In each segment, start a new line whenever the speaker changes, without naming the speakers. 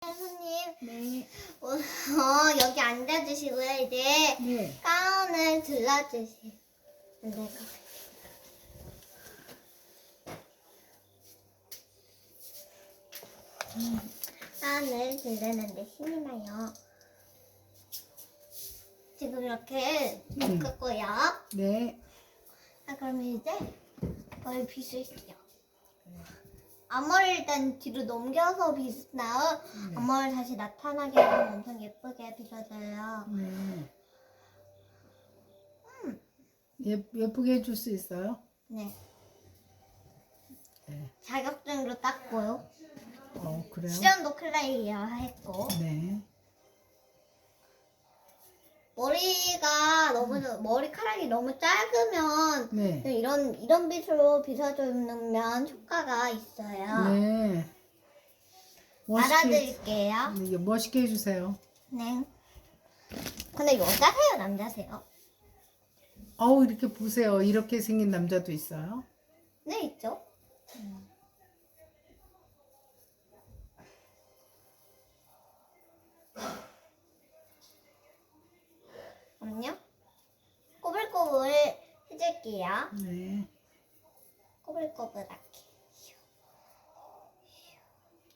선생님,
네.
어, 어, 여기 앉아주시고요. 이제
네.
가운을 들러주세요. 내가. 가운을 들르는데 힘이 나요. 지금 이렇게
음.
묶었고요.
네.
아, 그러면 이제 머리 빗을게요. 앞머리를 일단 뒤로 넘겨서 빗나요.
네.
앞머리 다시 나타나게 하면 엄청 예쁘게 빗어져요.
네. 예, 예쁘게 해줄 수 있어요?
네.
네.
자격증도 땄고요.
어, 그래요?
시연도 클레이어 했고.
네.
머리가 너무, 머리카락이 너무 짧으면
네.
이런, 이런 빗으로 빗어주면 효과가 있어요.
네. 멋있게,
알아드릴게요.
네, 멋있게 해주세요.
네. 근데 여자세요, 남자세요?
어우, 이렇게 보세요. 이렇게 생긴 남자도 있어요.
네, 있죠. 그럼요. 꼬불꼬불 해줄게요.
네.
꼬불꼬불하게.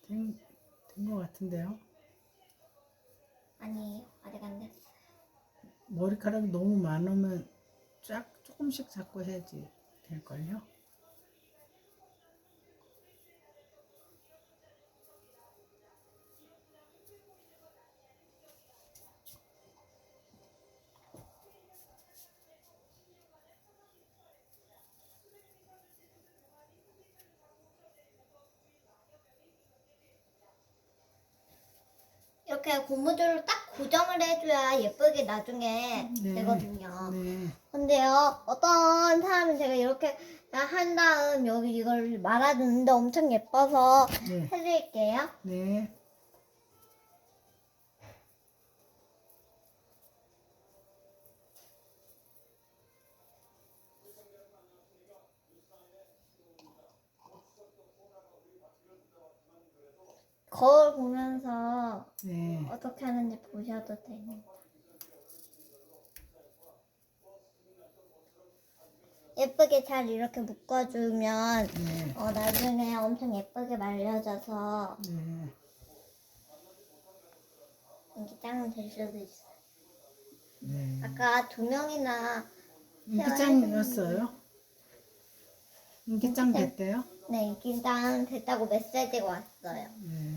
된, 된것 같은데요.
아니에요. 아직 안 됐어요.
머리카락이 너무 많으면 쫙 조금씩 잡고 해야지 될걸요?
이렇게 고무줄로 딱 고정을 해줘야 예쁘게 나중에
네.
되거든요.
네.
근데요, 어떤 사람은 제가 이렇게 한 다음 여기 이걸 말아주는데 엄청 예뻐서
네.
해드릴게요.
네.
거울 보면서
네.
어떻게 하는지 보셔도 됩니다. 예쁘게 잘 이렇게 묶어주면
네.
어, 나중에 엄청 예쁘게 말려져서
네.
인기짱은 될 수도 있어요.
네.
아까 두 명이나
인기짱이었어요? 인기짱
인기짱.
됐대요?
네 인기짱 됐다고 메시지가 왔어요.
네.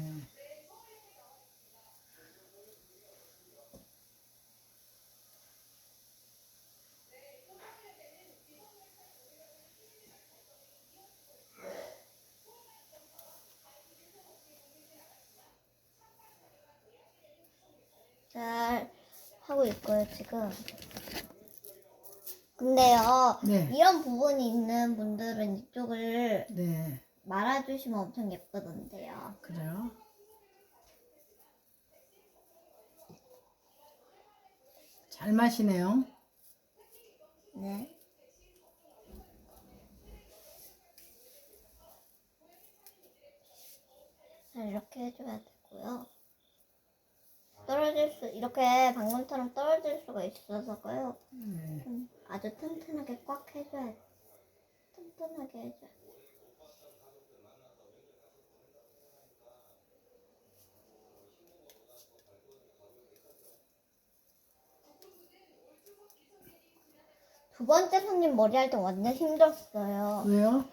잘 하고 있고요 지금. 근데요
네.
이런 부분이 있는 분들은 이쪽을
네.
말아주시면 엄청 예쁘던데요.
그래요? 잘 마시네요.
네. 잘 이렇게 해줘야 되 수 이렇게 방금처럼 떨어질 수가 있어서요.
네.
좀 아주 튼튼하게 꽉 해줘야 돼. 튼튼하게 해줘야 돼. 두 번째 손님 머리 할 때 완전 힘들었어요.
왜요?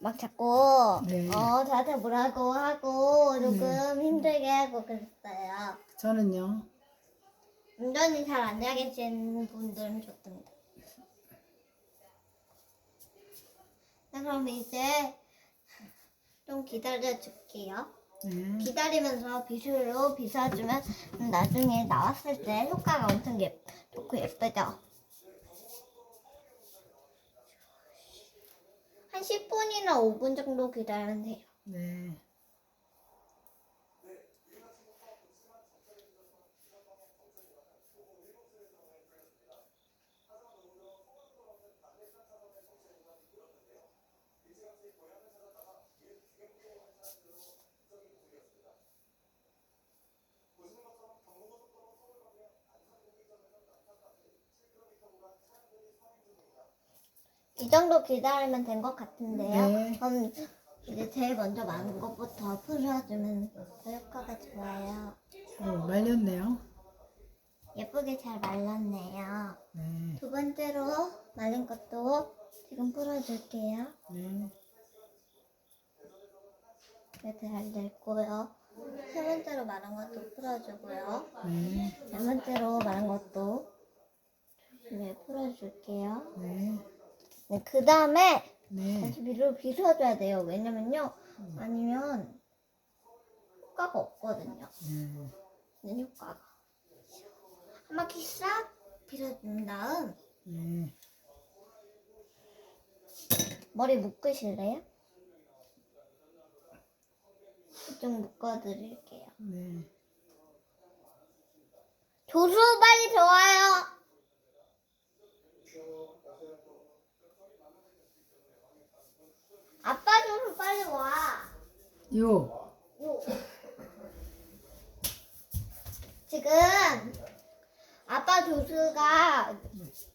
막 자꾸
네.
어 저한테 뭐라고 하고 조금 힘들게 하고 그랬어요.
저는요.
운전이 잘 안 되신 분들은 좋답니다. 네, 그럼 이제 좀 기다려 줄게요.
네.
기다리면서 비수로 빗어주면 나중에 나왔을 때 효과가 엄청 예, 좋고 예쁘죠? 한 10분이나 5분 정도 기다리면 돼요.
네.
이 정도 기다리면 된 것 같은데요.
네.
그럼 이제 제일 먼저 많은 것부터 풀어주면 더 효과가 좋아요.
어, 말렸네요.
예쁘게 잘 말랐네요.
네.
두 번째로 말린 것도 지금 풀어줄게요.
네.
이렇게 잘 됐고요. 세 번째로 말한 것도 풀어주고요.
네.
네 번째로 말한 것도 네, 풀어줄게요.
네.
네, 그 다음에
네.
다시 비를 빗어줘야 돼요. 왜냐면요. 아니면 효과가 없거든요.
네.
는 효과가. 한 바퀴 싹 빌어준 다음
네.
머리 묶으실래요? 좀 묶어드릴게요.
네.
조수 빨리 들어와요. 아빠 조수 빨리 와.
요.
요. 지금 아빠 조수가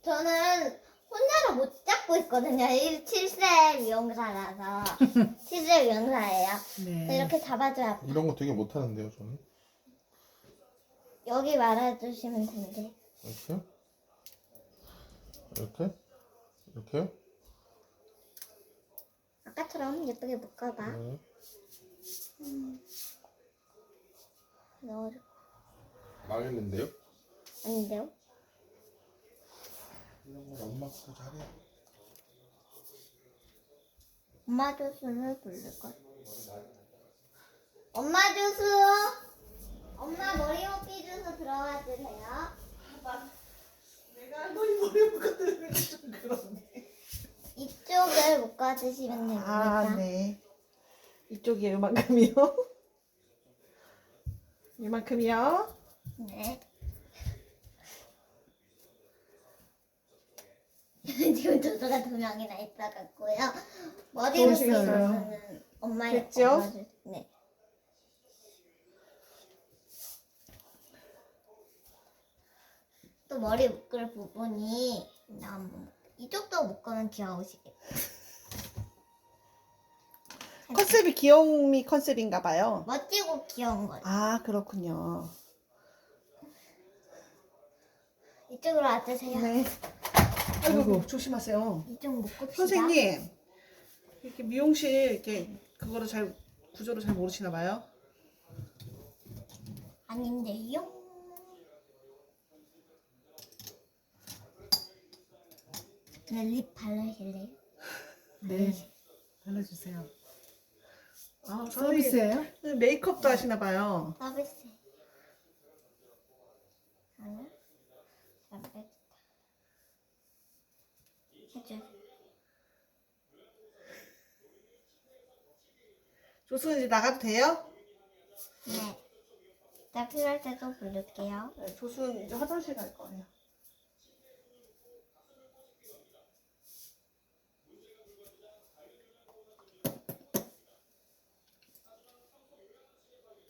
저는 혼자서 못 잡고 있거든요. 7세 미용사라서 7세 미용사예요.
네.
이렇게 잡아줘야
이런 거 되게 못하는데요, 저는.
여기 말아주시면 되는데
이렇게? 이렇게? 이렇게요?
아까처럼 예쁘게 묶어봐.
네.
넣어줘.
망했는데요?
아닌데요?
이런 걸 엄마가 더 잘해.
엄마 조수를 부를 것. 엄마 조수. 엄마 머리 묶기 조수 들어와 주세요.
내가 할머니 머리 묶어드리는 게좀 그런데.
이쪽을 묶어 주시면 됩니다.
아, 네. 이쪽이에요, 이만큼이요. 이만큼이요.
네. 지금 조수가 두 명이나 있어갖고요. 머리 묶기
좋으시겠어요.
엄마의
됐죠?
엄마 조- 네. 또 머리 묶을 부분이 나 한번 묶- 이쪽도 묶으면 귀여우시겠다.
컨셉이 귀여움이 컨셉인가 봐요.
멋지고 귀여운 거죠.
아, 그렇군요.
이쪽으로 와주세요.
네. 아이고, 조심하세요.
이쪽 묶읍시다.
선생님, 이렇게 미용실 이렇게 그거를 잘 구조를 잘 모르시나 봐요.
아닌데요? 그래 립 바르실래요?
네. 발라주세요.
아,
서비스예요?
메이크업도 하시나 봐요.
서비스. 하나, 잘 빼겠다. 해줘.
조수는 이제 나가도 돼요?
네. 나 필요할 때도 부를게요.
네, 조수는 이제 화장실 갈 거예요.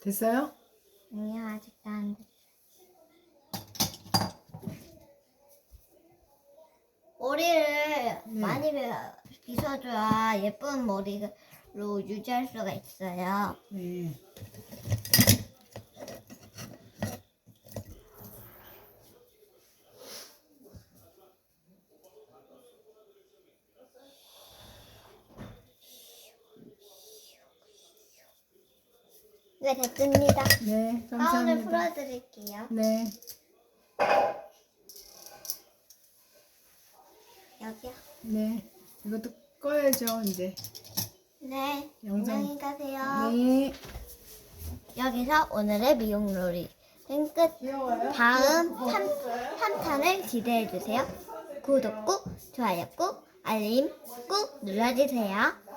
됐어요?
아니요, 아직도 안 돼. 머리를 많이 빗- 빗어줘야 예쁜 머리로 유지할 수가 있어요.
네.
네, 됐습니다.
네.
가운을
감사합니다.
풀어드릴게요.
네.
여기요.
네. 이것도 꺼야죠, 이제.
네,
영상.
안녕히 가세요.
네.
여기서 오늘의 미용놀이 끝.
귀여워요?
다음 3, 삼탄을 기대해주세요. 구독 꾹, 좋아요 꾹, 알림 꾹 눌러주세요.